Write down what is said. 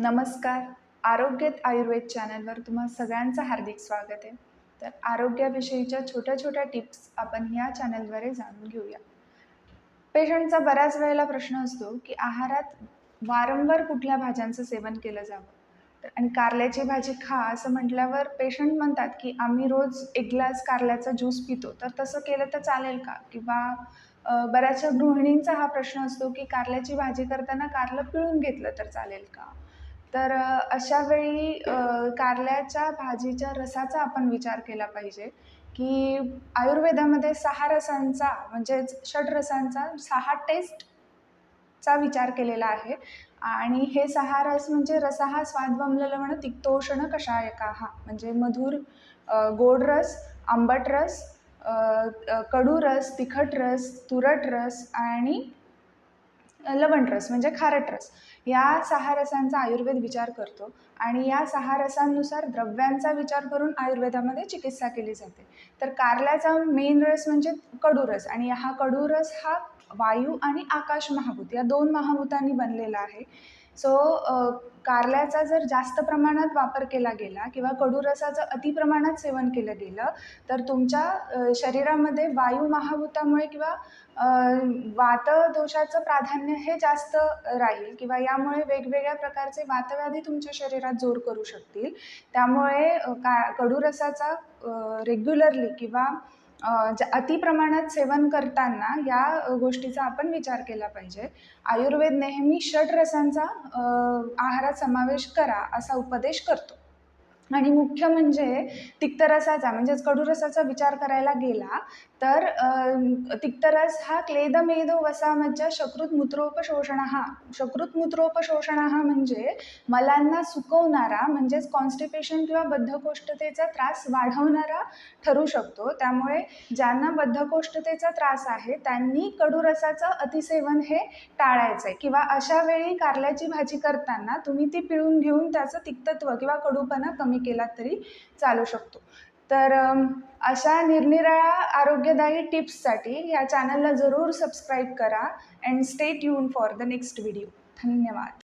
नमस्कार. आरोग्यात आयुर्वेद चॅनलवर तुम्हा सगळ्यांचं हार्दिक स्वागत आहे. तर आरोग्याविषयीच्या छोट्या छोट्या टिप्स आपण ह्या चॅनलद्वारे जाणून घेऊया. पेशंटचा बऱ्याच वेळेला प्रश्न असतो की आहारात वारंवार कुठल्या भाज्यांचं सेवन केलं जावं? तर आणि कारल्याची भाजी खा असं म्हटल्यावर पेशंट म्हणतात की आम्ही रोज एक ग्लास कारल्याचा ज्यूस पितो. तर तसं केलं तर चालेल का? किंवा बऱ्याचशा गृहिणींचा हा प्रश्न असतो की कारल्याची भाजी करताना कारलं पिळून घेतलं तर चालेल का? तर अशावेळी कारल्याच्या भाजीच्या रसाचा आपण विचार केला पाहिजे की आयुर्वेदामध्ये सहा रसांचा म्हणजेच षड्रसांचा सहा टेस्टचा विचार केलेला आहे. आणि हे सहा रस म्हणजे रसहा स्वाद बमललवण तिक्तोषण कषायका हा म्हणजे मधुर गोड रस आंबट रस कडू रस तिखट रस तुरट रस आणि लवण रस म्हणजे खारट रस. या सहा रसांचा आयुर्वेद विचार करतो आणि या सहा रसांनुसार द्रव्यांचा विचार करून आयुर्वेदामध्ये चिकित्सा केली जाते. तर कारल्याचा मेन रस म्हणजे कडू रस आणि हा कडू रस हा वायू आणि आकाश महाभूत या दोन महाभूतांनी बनलेला आहे. सो कारल्याचा जर जास्त प्रमाणात वापर केला गेला किंवा कडू रसाचं अति प्रमाणात सेवन केलं गेलं तर तुमच्या शरीरामध्ये वायू महाभूतामुळे किंवा वातदोषाचं प्राधान्य हे जास्त राहील किंवा यामुळे वेगवेगळ्या प्रकारचे वातव्याधी तुमच्या शरीरात जोर करू शकतील. त्यामुळे का कडू रसाचा रेग्युलरली किंवा ज अति प्रमाणात सेवन करताना या गोष्टीचा आपण विचार केला पाहिजे. आयुर्वेद नेहमी षट रसांचा आहारात समावेश करा असा उपदेश करतो. आणि मुख्य म्हणजे तिक्तरसाचा म्हणजेच कडूरसाचा विचार करायला गेला तर तिक्तरस हा क्लेदमेदो वसामज्जा शकृत मूत्रोपशोषण हा शकृत मूत्रोपशोषण हा म्हणजे मलांना सुकवणारा म्हणजेच कॉन्स्टिपेशन किंवा बद्धकोष्ठतेचा त्रास वाढवणारा ठरू शकतो. त्यामुळे ज्यांना बद्धकोष्ठतेचा त्रास आहे त्यांनी कडूरसाचं अतिसेवन हे टाळायचं आहे किंवा अशा वेळी कारल्याची भाजी करताना तुम्ही ती पिळून घेऊन त्याचं तिक्तत्व किंवा कडूपणा कमी केलात तरी चालू शकतो. तर अशा निरनिराळ्या आरोग्यदायी टिप्ससाठी या चॅनलला जरूर सबस्क्राईब करा and stay tuned for the next video धन्यवाद.